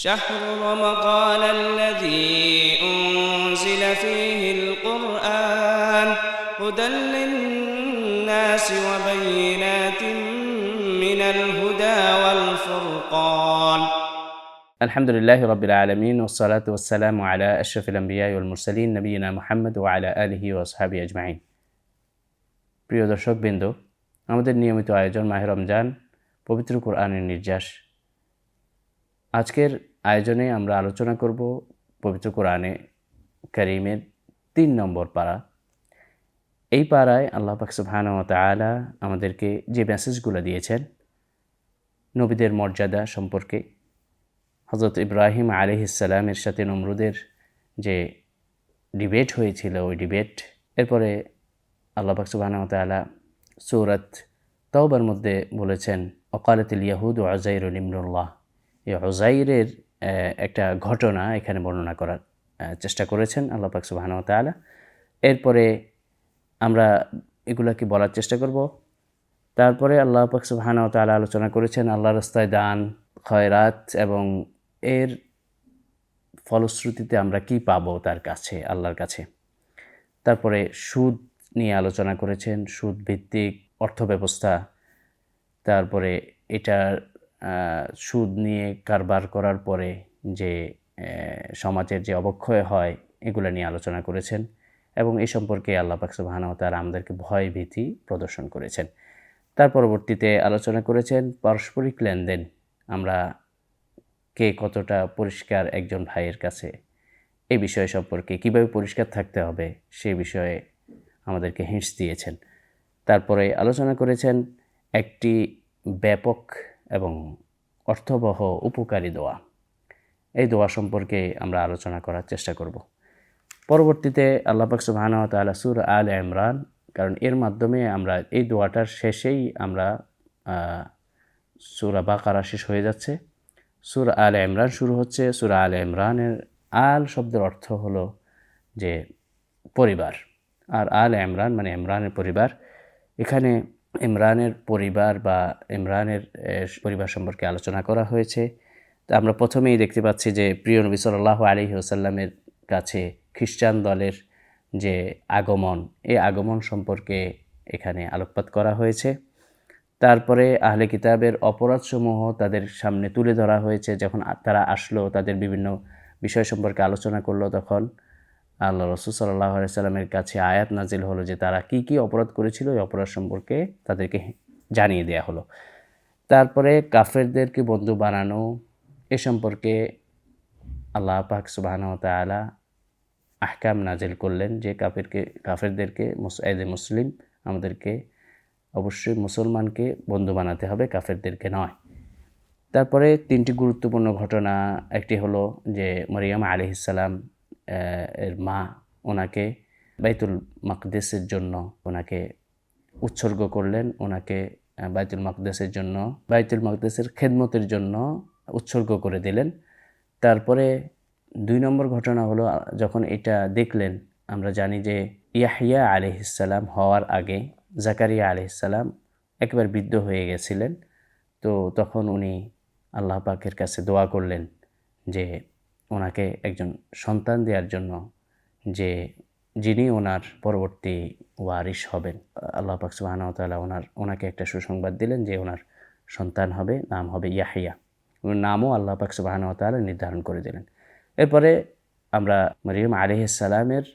شهر رمضان الذي أنزل فيه القرآن هدى للناس وبينات من الهدى والفرقان الحمد لله رب العالمين والصلاة والسلام على أشرف الأنبياء والمرسلين نبينا محمد وعلى آله وأصحابه أجمعين প্রিয় দর্শকবৃন্দ আমাদের নিয়মিত আয়োজন মাহে রমজান পবিত্র কোরআনের নির্যাস আজকের আয়োজনে আমরা আলোচনা করব পবিত্র কোরআনে করিমের তিন নম্বর পাড়া। এই পাড়ায় আল্লাহ পাক সুবহানাহু ওয়া আমাদেরকে যে মেসেজগুলো দিয়েছেন নবীদের মর্যাদা সম্পর্কে হজরত ইব্রাহিম আলিহিসাল্লামের সাথে নমরুদের যে ডিবেট হয়েছিল, ওই ডিবেট, এরপরে আল্লাহ পাক সুবহানাহু ওয়া তাআলা সূরাত তওবার মধ্যে বলেছেন অকালাতিল ইয়াহুদ ও আজাইরুল ইমরুল্লাহ এই অজাইরের একটা ঘটনা এখানে বর্ণনা করার চেষ্টা করেছেন আল্লাহ পাক সুবহানাহু ওয়া তাআলা। এরপরে আমরা এগুলাকে বলার চেষ্টা করব। তারপরে আল্লাহ পাক সুবহানাহু ওয়া তাআলা আলোচনা করেছেন আল্লাহ রাস্তায় দান, খয়রাত এবং এর ফলশ্রুতিতে আমরা কি পাব তার কাছে, আল্লাহর কাছে। তারপরে সুদ নিয়ে আলোচনা করেছেন সুদ ভিত্তিক অর্থব্যবস্থা। তারপরে এটার সুদ নিয়ে কারবার করার পরে যে সমাজের যে অবক্ষয় হয়, এগুলো নিয়ে আলোচনা করেছেন এবং এই সম্পর্কে আল্লাহ পাক সুবহানাহু ওয়া আমাদেরকে ভয় ভীতি প্রদর্শন করেছেন। তার পরবর্তীতে আলোচনা করেছেন, পারস্পরিক লেনদেন, আমরা কে কতটা পরিষ্কার একজন ভাইয়ের কাছে এই বিষয় সম্পর্কে কীভাবে পরিষ্কার থাকতে হবে, সে বিষয়ে আমাদেরকে হিন্টস দিয়েছেন। তারপরে আলোচনা করেছেন, একটি ব্যাপক এবং অর্থবহ উপকারী দোয়া। এই দোয়া সম্পর্কে আমরা আলোচনা করার চেষ্টা করব। পরবর্তীতে আল্লাহ পাক সুবহানাহু ওয়া তাআলা সূরা আল ইমরান, কারণ এর মাধ্যমে আমরা এই দোয়াটার শেষেই আমরা সূরা বাকারা শেষ হয়ে যাচ্ছে। সুর আল ইমরান শুরু হচ্ছে। সূরা আল ইমরানের আল শব্দের অর্থ হলো যে পরিবার। আর আল ইমরান মানে ইমরানের পরিবার। এখানে ইমরানের পরিবার বা ইমরানের পরিবার সম্পর্কে আলোচনা করা হয়েছে। তো আমরা প্রথমেই দেখতে পাচ্ছি যে প্রিয় নবী সাল্লাহ আলী ওসাল্লামের কাছে খ্রিস্টান দলের যে আগমন, এই আগমন সম্পর্কে এখানে আলোকপাত করা হয়েছে। তারপরে আহলে কিতাবের অপরাধসমূহ তাদের সামনে তুলে ধরা হয়েছে। যখন তারা আসলো, তাদের বিভিন্ন বিষয় সম্পর্কে আলোচনা করল, তখন আল্লাহ রসুল সাল্লাহ সাল্লামের কাছে আয়াত নাজিল হলো যে তারা কি কি অপরাধ করেছিল এই অপরাধ সম্পর্কে তাদেরকে জানিয়ে দেয়া হলো। তারপরে কাফেরদেরকে বন্ধু বানানো, এ সম্পর্কে আল্লাহ পাক সুবাহান তালা আহকাম নাজিল করলেন যে কাফেরকে, কাফেরদেরকে এদে মুসলিম, আমাদেরকে অবশ্যই মুসলমানকে বন্ধু বানাতে হবে, কাফেরদেরকে নয়। তারপরে তিনটি গুরুত্বপূর্ণ ঘটনা, একটি হলো যে মরিয়াম আলিহিসাল্লাম এর মা ওনাকে বাইতুল মাকদেসের জন্য ওনাকে উৎসর্গ করলেন। ওনাকে বাইতুল মাকদেসের জন্য, বাইতুল মাকদেসের খেদমতের জন্য উৎসর্গ করে দিলেন। তারপরে দুই নম্বর ঘটনা হলো, যখন এটা দেখলেন, আমরা জানি যে ইয়াহিয়া আলিহিসাল্লাম হওয়ার আগে জাকারিয়া আলিহিসাল্লাম একবার বৃদ্ধ হয়ে গেছিলেন। তো তখন উনি আল্লাহ পাকের কাছে দোয়া করলেন যে ওনাকে একজন সন্তান দেওয়ার জন্য যে যিনি ওনার পরবর্তী ওয়ারিশ হবেন আল্লাহ পাক সুবহানাহু ওনার ওনাকে একটা সুসংবাদ দিলেন যে ওনার সন্তান হবে নাম হবে ইয়াহিয়া। ওনার নামও আল্লাহ পাক সুবহানাহু নির্ধারণ করে দিলেন। এরপরে আমরা মরিয়ম আলাইহিস সালামের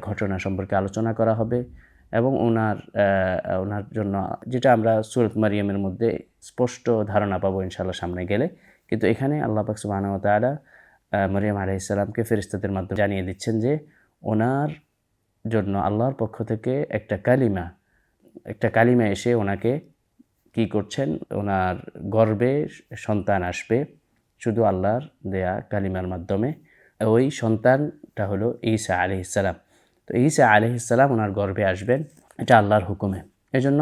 ঘটনা সম্পর্কে আলোচনা করা হবে এবং ওনার ওনার জন্য যেটা আমরা সুরত মারিয়ামের মধ্যে স্পষ্ট ধারণা পাবো ইনশাল্লাহ সামনে গেলে। কিন্তু এখানে আল্লাহ পাক আহ, মরিয়ম আলাইহিস সালামকে ফেরেশতাদের মাধ্যমে জানিয়ে দিচ্ছেন যে ওনার জন্য আল্লাহর পক্ষ থেকে একটা কালিমা একটা কালিমা এসে ওনাকে কি করছেন? ওনার গর্বে সন্তান আসবে শুধু আল্লাহর দেয়া কালিমার মাধ্যমে। ওই সন্তানটা হলো ঈসা আলি ইসালাম তো ঈসা আলি ইসালাম ওনার গর্বে আসবেন, এটা আল্লাহর হুকুমে। এজন্য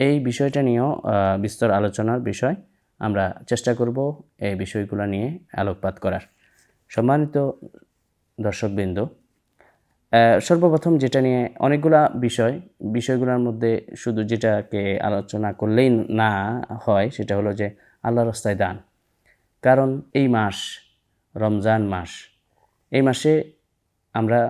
এই বিষয়টা নিয়েও বিস্তর আলোচনার বিষয় আমরা চেষ্টা করব এই বিষয়গুলো নিয়ে আলোকপাত করার। সম্মানিত দর্শকবৃন্দ সর্বপ্রথম যেটা নিয়ে অনেকগুলা বিষয়, বিষয়গুলোর মধ্যে শুধু যেটাকে আলোচনা করলেই না হয় সেটা হলো যে আল্লাহ রাস্তায় দান। কারণ এই মাস, রমজান মাস, এই মাসে আমরা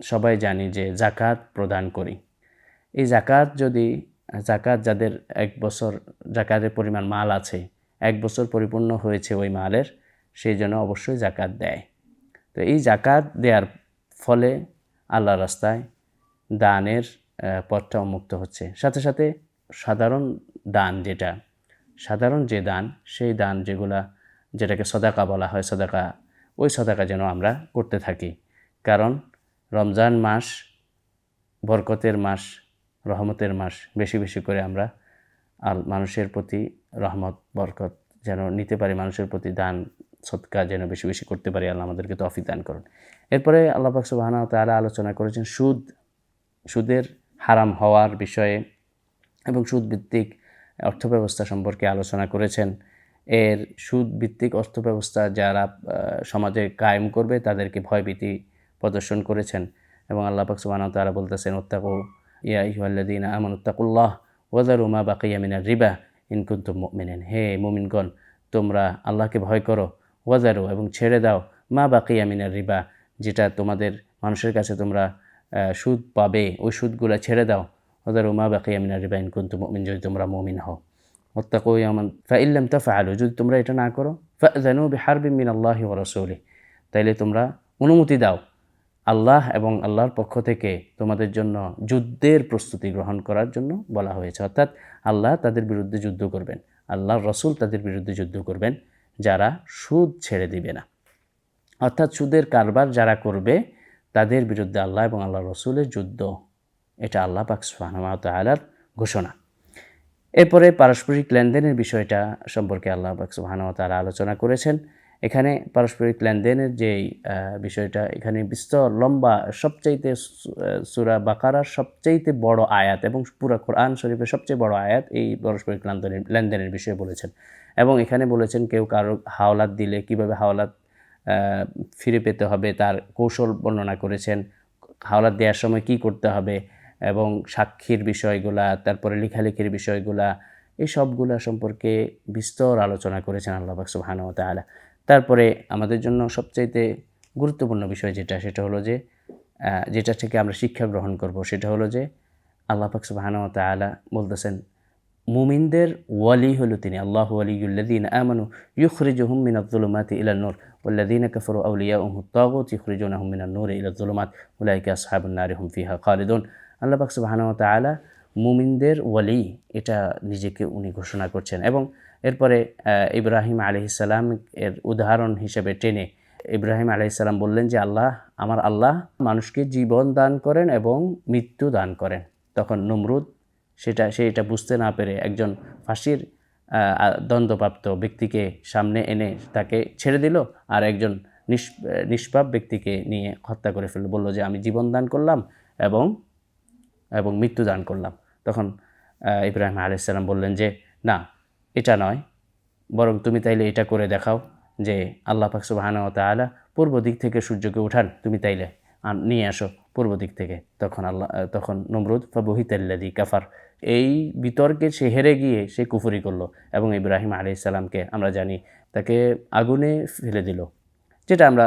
সবাই জানি যে জাকাত প্রদান করি। এই জাকাত যদি জাকাত যাদের এক বছর জাকাতের পরিমাণ মাল আছে, এক বছর পরিপূর্ণ হয়েছে ওই মালের সেই জন্য অবশ্যই জাকাত দেয়। তো এই জাকাত দেওয়ার ফলে আল্লাহ রাস্তায় দানের পথটা উন্মুক্ত হচ্ছে। সাথে সাথে সাধারণ দান যেটা, সাধারণ যে দান, সেই দান যেগুলা, যেটাকে সদাকা বলা হয়, সদাকা, ওই সদাকা যেন আমরা করতে থাকি। কারণ রমজান মাস বরকতের মাস, রহমতের মাস, বেশি বেশি করে আমরা আল মানুষের প্রতি রহমত, বরকত যেন নিতে পারি, মানুষের প্রতি দান সৎকা যেন বেশি বেশি করতে পারি, আল্লাহ আমাদেরকে তৌফিক দান করুন। এরপরে আল্লাহ সুবাহানা তাআলা আলোচনা করেছেন সুদ, সুদের হারাম হওয়ার বিষয়ে এবং সুদ ভিত্তিক অর্থব্যবস্থা সম্পর্কে আলোচনা করেছেন। এর সুদ ভিত্তিক অর্থব্যবস্থা যারা সমাজে কায়েম করবে তাদেরকে ভয়ভীতি প্রদর্শন করেছেন এবং আল্লাহ পাক ওয়া তাআলা বলতেছেন, ওত্তাকু, ইয়া আইয়ুহাল্লাযীনা আমানুত্তাকুল্লাহ ওয়াযারু মা বাকিয়া মিনার রিবা ইন কুনতুম মুমিনিন। হে মুমিনগণ, তোমরা আল্লাহকে ভয় করো ওয়াজারু এবং ছেড়ে দাও মা বাকিয়া মিনার রিবা, যেটা তোমাদের মানুষের কাছে তোমরা সুদ পাবে। ওই সুদগুলো ছেড়ে দাও। ওদের মা বাকিয়া মিনার রিবা ইন কুনতুম মুমিন, যদি তোমরা মমিন হও। ওত্তাকু ইয়ামান ফাইল্লাম তাফআলু, যদি তোমরা এটা না করো ফা ফাযানু বিহারবিন মিন আল্লাহি রাসূলি তাইলে তোমরা অনুমতি দাও। আল্লাহ এবং আল্লাহর পক্ষ থেকে তোমাদের জন্য যুদ্ধের প্রস্তুতি গ্রহণ করার জন্য বলা হয়েছে। অর্থাৎ আল্লাহ তাদের বিরুদ্ধে যুদ্ধ করবেন। আল্লাহর রসুল তাদের বিরুদ্ধে যুদ্ধ করবেন। যারা সুদ ছেড়ে দিবে না। অর্থাৎ সুদের কারবার যারা করবে, তাদের বিরুদ্ধে আল্লাহ এবং আল্লাহ রসুলের যুদ্ধ, এটা আল্লাহ পাক তাআলার ঘোষণা। এরপরে পারস্পরিক লেনদেনের বিষয়টা সম্পর্কে আল্লাহ পাক তাআলা আলোচনা করেছেন। এখানে পারস্পরিক লেনদেনের যেই বিষয়টা, এখানে বিস্তর, লম্বা, সবচাইতে সুরা বাকারার সবচাইতে বড় আয়াত এবং পুরা কোরআন শরীফের সবচেয়ে বড় আয়াত এই পারস্পরিক লেনদেনের লেনদেনের বিষয়ে বলেছেন। এবং এখানে বলেছেন কেউ কারও হাওলাত দিলে কীভাবে হাওলাত ফিরে পেতে হবে, তার কৌশল বর্ণনা করেছেন, হাওলাত দেওয়ার সময় কি করতে হবে এবং সাক্ষীর বিষয়গুলা, তারপরে লেখালেখির বিষয়গুলা, এই সবগুলা সম্পর্কে বিস্তর আলোচনা করেছেন আল্লাহ পাক সুবহানাহু ওয়া তারপরে আমাদের জন্য সবচাইতে গুরুত্বপূর্ণ বিষয় যেটা, সেটা হলো যে যেটা থেকে আমরা শিক্ষা গ্রহণ করব, সেটা হলো যে, আল্লাহ পাক সুবহানাহু ওয়া তাআলা বলতেছেন মুমিনদের ওয়ালি হলো তিনি, আল্লাহ ওয়ালিউল্লাযীনা আমানু ইউখরিজুহুম মিনাজ-যুলুমাতি ইলান নূর ওয়াল্লাযীনা কাফারু আউলিয়াউহুম আত-তাগুত ইউখরিজুনাহুম মিনান নূরি ইলাজ-যুলুমাত উলাইকা আসহাবুন নারি হুম ফিহা খালিদুন। আল্লাহ পাক সুবহানাহু তাআলা মুমিনদের ওয়ালি, এটা নিজেকে উনি ঘোষণা করছেন এবং এরপরে ইব্রাহিম আলহিসাল্লাম এর উদাহরণ হিসেবে টেনে ইব্রাহিম আলহিসাল্লাম বললেন যে, আল্লাহ, আমার আল্লাহ মানুষকে জীবন দান করেন এবং মৃত্যু দান করেন। তখন নমরুদ সেটা, সে এটা বুঝতে না পেরে একজন ফাঁসির দণ্ডপ্রাপ্ত ব্যক্তিকে সামনে এনে তাকে ছেড়ে দিল আর একজন নিষ নিষ্পাপ ব্যক্তিকে নিয়ে হত্যা করে ফেলল। বলল যে, আমি জীবন দান করলাম এবং এবং মৃত্যু দান করলাম। তখন ইব্রাহিম আলাইসাল্লাম বললেন যে, না, এটা নয়। বরং তুমি তাইলে এটা করে দেখাও যে, আল্লাহ পাক সুবাহানা তাআলা পূর্ব দিক থেকে সূর্যকে উঠান, তুমি তাইলে নিয়ে আসো পূর্ব দিক থেকে। তখন আল্লাহ তখন নমরুদ ফাবহিতাল্লাদি কাফার। এই বিতর্কে সে হেরে গিয়ে সে কুফুরি করল এবং ইব্রাহিম আলাইসাল্লামকে আমরা জানি তাকে আগুনে ফেলে দিল, যেটা আমরা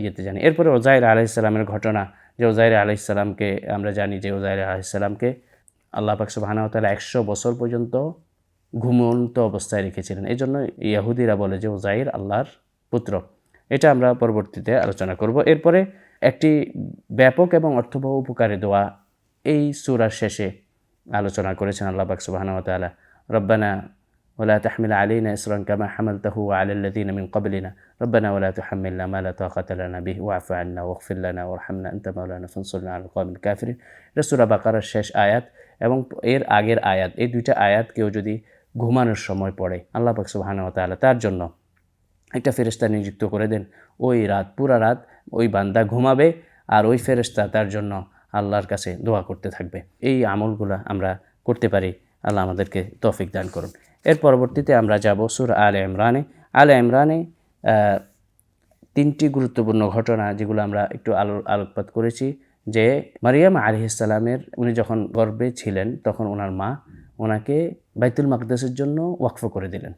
ইয়েতে জানি। এরপরে ওজাইর আলাইসাল্লামের ঘটনা, যে ওজাইর আলাইসাল্লামকে আমরা জানি যে ওজাইর আলাইসাল্লামকে আল্লাহ পাক সুবাহানা তাআলা একশো বছর পর্যন্ত ঘুমন্ত অবস্থায় রেখেছিলেন। এই জন্য ইয়াহুদিরা বলে যে ওজাইর আল্লাহর পুত্র। এটা আমরা পরবর্তীতে আলোচনা করব। এরপরে একটি ব্যাপক এবং অর্থবহ উপকারে দোয়া এই সুরার শেষে আলোচনা করেছেন আল্লাহবাক সুবাহানতালা রব্বানা ওলা তাহমিল আলীনা ইসরান কামা হামল তাহু আলাল্লাদিন মিন কবলিনা রব্বানা ওলা তুহাম্মিলনা মালা তাকাতালানা বিহি ওয়াফা আন্না ওয়াকফিল্লানা ওরহামনা আন্তা মাওলানা ফনসুলনা আল কমিল কাফির এটা সুরা বাকারার শেষ আয়াত এবং এর আগের আয়াত। এই দুইটা আয়াত কেউ যদি ঘুমানোর সময় পড়ে, আল্লাহ পাক সুবাহানতালা তার জন্য একটা ফেরেশতা নিযুক্ত করে দেন। ওই রাত, পুরা রাত ওই বান্দা ঘুমাবে আর ওই ফেরেশতা তার জন্য আল্লাহর কাছে দোয়া করতে থাকবে। এই আমলগুলো আমরা করতে পারি। আল্লাহ আমাদেরকে তৌফিক দান করুন। এর পরবর্তীতে আমরা যাব সুর আলে ইমরানে। আলে ইমরানে তিনটি গুরুত্বপূর্ণ ঘটনা যেগুলো আমরা একটু আলো, আলোকপাত করেছি। যে মারিয়াম আলিহিসাল্লামের উনি যখন গর্বে ছিলেন, তখন ওনার মা ওনাকে বাইতুল মাকদাসের জন্য ওয়াকফ করে দিলেন।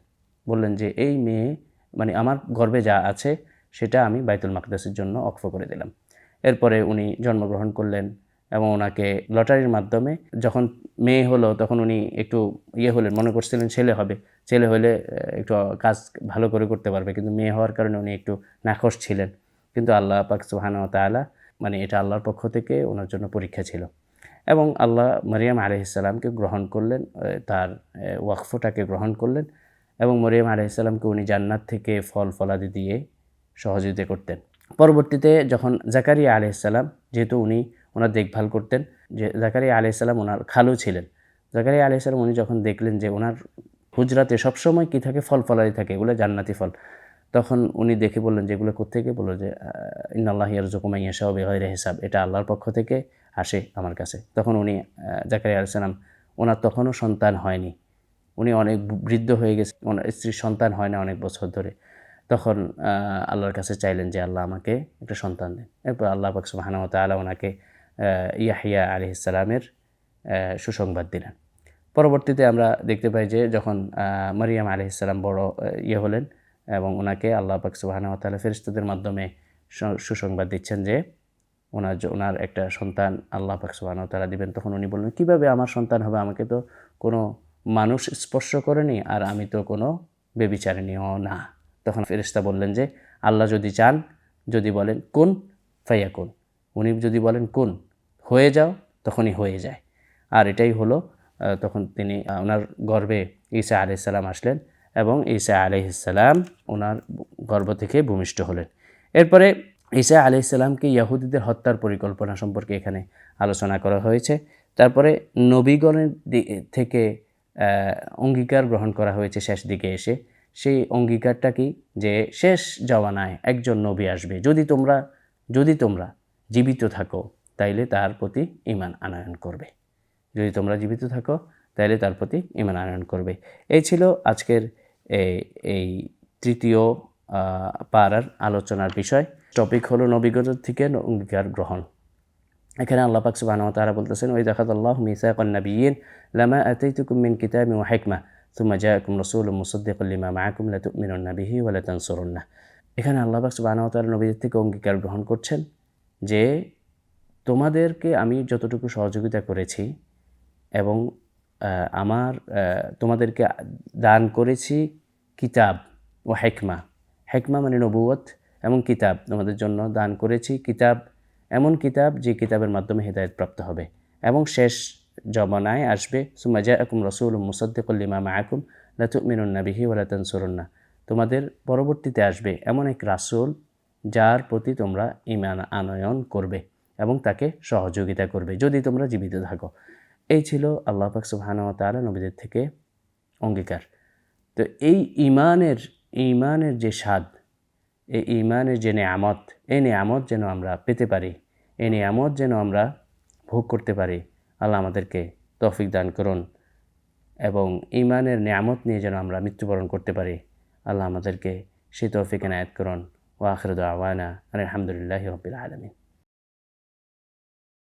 বললেন যে, এই মেয়ে মানে আমার গর্বে যা আছে, সেটা আমি বাইতুল মাকদাসের জন্য অক্ষ করে দিলাম। এরপরে উনি জন্মগ্রহণ করলেন এবং ওনাকে লটারির মাধ্যমে যখন মেয়ে হলো, তখন উনি একটু ইয়ে হলেন, মনে করছিলেন ছেলে হবে। ছেলে হলে একটু কাজ ভালো করে করতে পারবে, কিন্তু মেয়ে হওয়ার কারণে উনি একটু নাখোশ ছিলেন। কিন্তু আল্লাহ পাক সুবাহান তাআলা মানে এটা আল্লাহর পক্ষ থেকে ওনার জন্য পরীক্ষা ছিল। এবং আল্লাহ মরিয়াম আলহিসাল্লামকে গ্রহণ করলেন তার ওয়াকফটাকে গ্রহণ করলেন। এবং মরিয়াম আলহিসাল্লামকে উনি জান্নাত থেকে ফল ফলাদি দিয়ে সহযোগিতা করতেন। পরবর্তীতে যখন জাকারিয়া আলহিসাল্লাম যেহেতু উনি ওনার দেখভাল করতেন, যে জাকারিয়া আলহিসাল্লাম ওনার খালু ছিলেন। জাকারিয়া আলহিসাল্লাম উনি যখন দেখলেন যে ওনার হুজরাতে সবসময় কী থাকে, ফল ফলাদি থাকে, এগুলো জান্নাতি ফল, তখন উনি দেখে বললেন যে এগুলো কোথেকে বলল যে ইন্নাল্লাহ ইয়ারজুকুমাই ইয়াশা বেহরে হিসাব, এটা আল্লাহর পক্ষ থেকে আসে আমার কাছে। তখন উনি জাকারিয়া আলসালাম ওনার তখনও সন্তান হয়নি। উনি অনেক বৃদ্ধ হয়ে গেছে ওনার স্ত্রীর সন্তান হয় না অনেক বছর ধরে। তখন আল্লাহর কাছে চাইলেন যে আল্লাহ আমাকে একটা সন্তান দেন। এরপর আল্লাহ পাক সুবাহানাহু তাআলা ওনাকে ইয়াহিয়া আলহিসালামের সুসংবাদ দিলেন। পরবর্তীতে আমরা দেখতে পাই যে যখন মারিয়াম আলহিসাল্লাম বড় আহ, ইয়ে হলেন এবং ওনাকে আল্লাহ পাক সুবাহানাহু তাআলা ফেরেশতাদের মাধ্যমে সুসংবাদ দিচ্ছেন যে ওনার ওনার একটা সন্তান আল্লাহ পাক সুবহানাহু ওয়া দিবেন। তখন উনি বললেন কীভাবে আমার সন্তান হবে? আমাকে তো কোনো মানুষ স্পর্শ করেনি আর আমি তো কোনো বেবিচারিণীও না। তখন ফেরেশতা বললেন যে, আল্লাহ যদি চান, যদি বলেন কোন ফাইয়া কোন উনি যদি বলেন কোন, হয়ে যাও, তখনই হয়ে যায়। আর এটাই হলো তখন তিনি ওনার গর্বে ঈসা আলাইসাল্লাম আসলেন এবং ঈসা আলাইসাল্লাম ওনার গর্ভ থেকে ভূমিষ্ঠ হলেন। এরপরে ঈসা আলাইসাল্লামকে ইয়াহুদিদের হত্যার পরিকল্পনা সম্পর্কে এখানে আলোচনা করা হয়েছে। তারপরে নবীগণের থেকে অঙ্গীকার গ্রহণ করা হয়েছে শেষ দিকে এসে। সেই অঙ্গীকারটা কি? যে শেষ জওয়ানায় একজন নবী আসবে। যদি তোমরা যদি তোমরা জীবিত থাকো, তাইলে তার প্রতি ইমান আনয়ন করবে। যদি তোমরা জীবিত থাকো, তাইলে তার প্রতি ইমান আনয়ন করবে। এই ছিল আজকের এই এই তৃতীয় পাড়ার আলোচনার বিষয়। টপিক হলো নবীগত থেকে অঙ্গীকার গ্রহণ। এখানে আল্লাহ পাক ওয়া তাআলা বলতেছেন ওই দেখাত আল্লাহ মিসাকান নাবিয়িন লামা আতাইতুকুম মিন কিতাবিন ওয়া হিকমা, সুম্মা জাআকুম রাসূলুম মুসাদ্দিকুল লিমা মাআকুম, লা তু'মিনুন্না বিহি ওয়া লা তানসুরুন্না। এখানে আল্লাহ পাক ওয়া তাআলা নবীদের থেকে অঙ্গীকার গ্রহণ করছেন যে, তোমাদেরকে আমি যতটুকু সহযোগিতা করেছি এবং আমার তোমাদেরকে দান করেছি কিতাব ও হেকমা। হেকমা মানে নবুয়ত এবং কিতাব। তোমাদের জন্য দান করেছি কিতাব এমন কিতাব যে কিতাবের মাধ্যমে হেদায়ত প্রাপ্ত হবে। এবং শেষ জমানায় আসবে সুমাজা আকুম রসুল মুসদ্দিকুল্লিমা মায়াকুম লাতু মিনুন্না বিহি ওলাতন সুরন্না তোমাদের পরবর্তীতে আসবে এমন এক রাসূল যার প্রতি তোমরা ইমান আনয়ন করবে এবং তাকে সহযোগিতা করবে, যদি তোমরা জীবিত থাকো। এই ছিল আল্লাহ পাক সুবহানাহু ওয়া তাআলা নবীদের থেকে অঙ্গীকার। তো এই ইমানের ইমানের যে স্বাদ এই ইমানের যে নেয়ামত, এই নেয়ামত যেন আমরা পেতে পারি, এই নেয়ামত যেন আমরা ভোগ করতে পারি, আল্লাহ আমাদেরকে তৌফিক দান করুন এবং ইমানের নেয়ামত নিয়ে যেন আমরা মৃত্যুবরণ করতে পারি, আল্লাহ আমাদেরকে সে তৌফিক এনায়াত করুন। ওয়াখরদ আওয়ানা আলহামদুলিল্লাহ রবিল আলমিন।